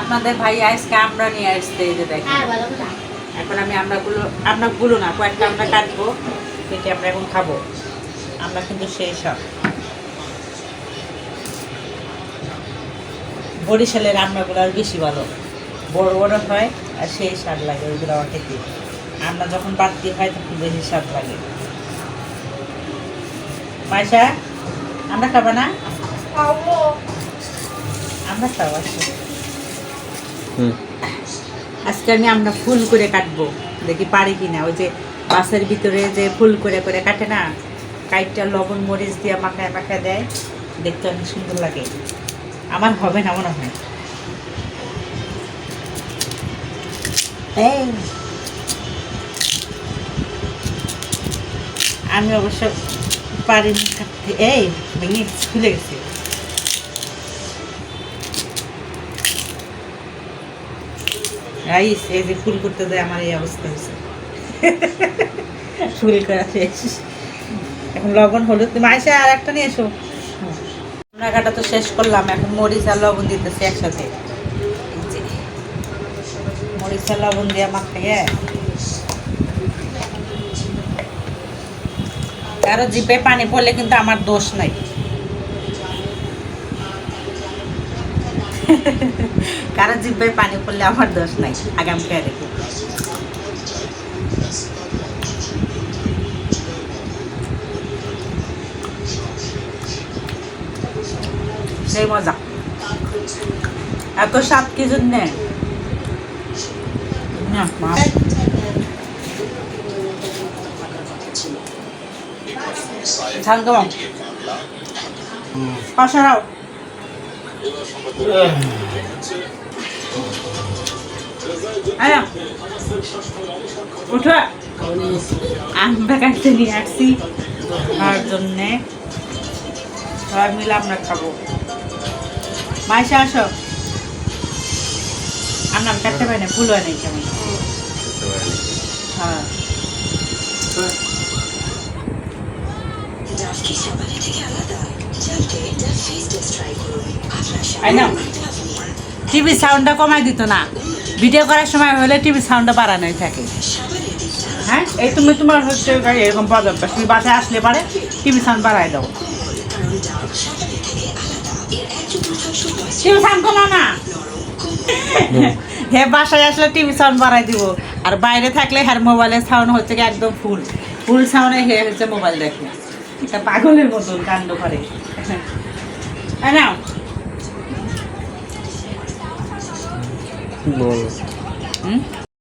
আপনাদের ভাই আজকে আমরা নিয়ে আসতে এই যে দেখেন। এখন আমি আমরাগুলো আপনাগুলো না কয়েকটা আমরা কাটবো কেটে আমরা এখন খাব। আমরা কিন্তু সেই সব বরিশালের রান্নাগুলো আর বেশি ভালো। বড় বড় হয় আর সেই স্বাদ লাগে ওইগুলো আমার খেতে। আমরা যখন বাড়তি হয় তখন বেশি স্বাদ লাগে। পয়সা আমরা খাব না? আমরা খাব। আজকে আমি আমরা ফুল করে কাটবো। দেখি পারি কিনা। ওই যে বাসের ভিতরে যে ফুল করে করে কাটে না, কাইটটা লবণ, মরিচ দিয়ে মাখায় মাখায় দেয়। দেখতে অনেক সুন্দর লাগে। আমার হবে না মনে হয়। আমি অবশ্য পারি না কাটতে। এই ভেঙে খুলে গেছে। রাইস এই যে ফুল করতে দেয় আমার এই অবস্থা হয়েছে। ফুল করা শেষ। এখন লবণ, হলুদ। তুমি আইসা আর একটা নিয়ে এসো। রান্নাঘাটা তো শেষ করলাম, এখন মরিচ আর লবণ দিতেছি একসাথে। মরিচ আর লবণ দিয়ে মাখিয়ে কারও জিপে পানি পড়লে কিন্তু আমার দোষ নাই। কারও জিব্বায় পানি পড়লে আমার দোষ নাই আগাম খেয়ে রেখে সেই মজা। এত স্বাদ কি জন্যে। ঝাল কেমন অসারাও উঠো। আমরা কাটতে মিলে আমরা খাব। মাইসা আসো। আমরা কাটতে পারি না ভুল হয় নাই কেমন? হ্যাঁ। আই না টিভি সাউন্ডটা কমাই দিত না। ভিডিও করার সময় হলে টিভি সাউন্ডটা বাড়ানোই থাকে। হ্যাঁ? এই তুমি তোমার হচ্ছে এরকম যাবে তুমি বাসায় আসলে পারে টিভি সাউন্ড বাড়াই দাও। টিভি সাউন্ড কমাও না। হ্যাঁ বাসায় আসলে টিভি সাউন্ড বাড়াই দিব। আর বাইরে থাকলে হ্যাঁ মোবাইলের সাউন্ড হচ্ছে একদম ফুল ফুল সাউন্ডে হে হচ্ছে মোবাইল দেখে। এটা পাগলের মতন কাণ্ড করে। হ্যাঁ বল। হুম?